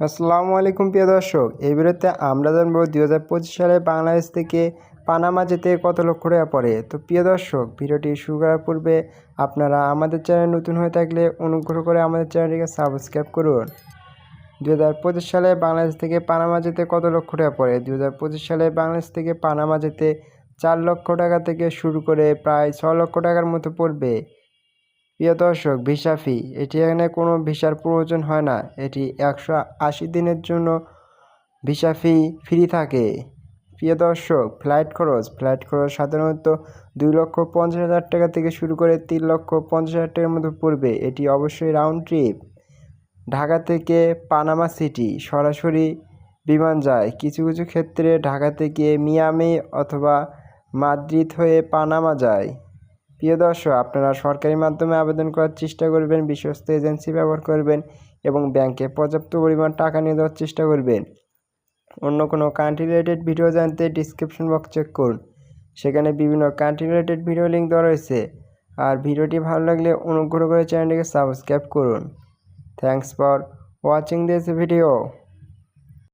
আসসালামু আলাইকুম প্রিয় দর্শক, এই ভিডিওতে আমরা জানব দু হাজার পঁচিশ সালে বাংলাদেশ থেকে পানামা যেতে কত লক্ষ টাকা পড়ে। তো প্রিয় দর্শক, ভিডিওটি শুরু করার পূর্বে আপনারা আমাদের চ্যানেল নতুন হয়ে থাকলে অনুগ্রহ করে আমাদের চ্যানেলটিকে সাবস্ক্রাইব করুন। দু হাজার পঁচিশ সালে বাংলাদেশ থেকে পানামা যেতে কত লক্ষ টাকা পড়ে? দু হাজার পঁচিশ সালে বাংলাদেশ থেকে পানামা যেতে চার লক্ষ টাকা থেকে শুরু করে প্রায় ছ লক্ষ টাকার মতো পড়বে। প্রিয় দর্শক, ভিসা ফি। এটি এখানে কোনো ভিসার প্রয়োজন হয় না। এটি একশো আশি দিনের জন্য ভিসা ফি ফ্রি থাকে। প্রিয় দর্শক, ফ্লাইট খরচ। ফ্লাইট খরচ সাধারণত দুই লক্ষ পঞ্চাশ হাজার টাকা থেকে শুরু করে তিন লক্ষ পঞ্চাশ হাজার টাকার মতো পড়বে। এটি অবশ্যই রাউন্ড ট্রিপ ঢাকা থেকে পানামা সিটি সরাসরি বিমান যায়। কিছু কিছু ক্ষেত্রে ঢাকা থেকে মিয়ামি অথবা মাদ্রিদ হয়ে পানামা যায়। প্রিয় দর্শক, আপনারা সরকারি মাধ্যমে আবেদন করার চেষ্টা করবেন, বিশ্বস্ত এজেন্সি ব্যবহার করবেন এবং ব্যাংকে পর্যাপ্ত পরিমাণ টাকা নিয়ে দেওয়ার চেষ্টা করবেন। অন্য কোনো কান্ট্রি রিলেটেড ভিডিও জানতে ডিসক্রিপশন বক্স চেক করুন। সেখানে বিভিন্ন কান্ট্রি রিলেটেড ভিডিও লিঙ্ক দেওয়া রয়েছে। আর ভিডিওটি ভালো লাগলে অনুগ্রহ করে চ্যানেলটিকে সাবস্ক্রাইব করুন। Thanks for watching this video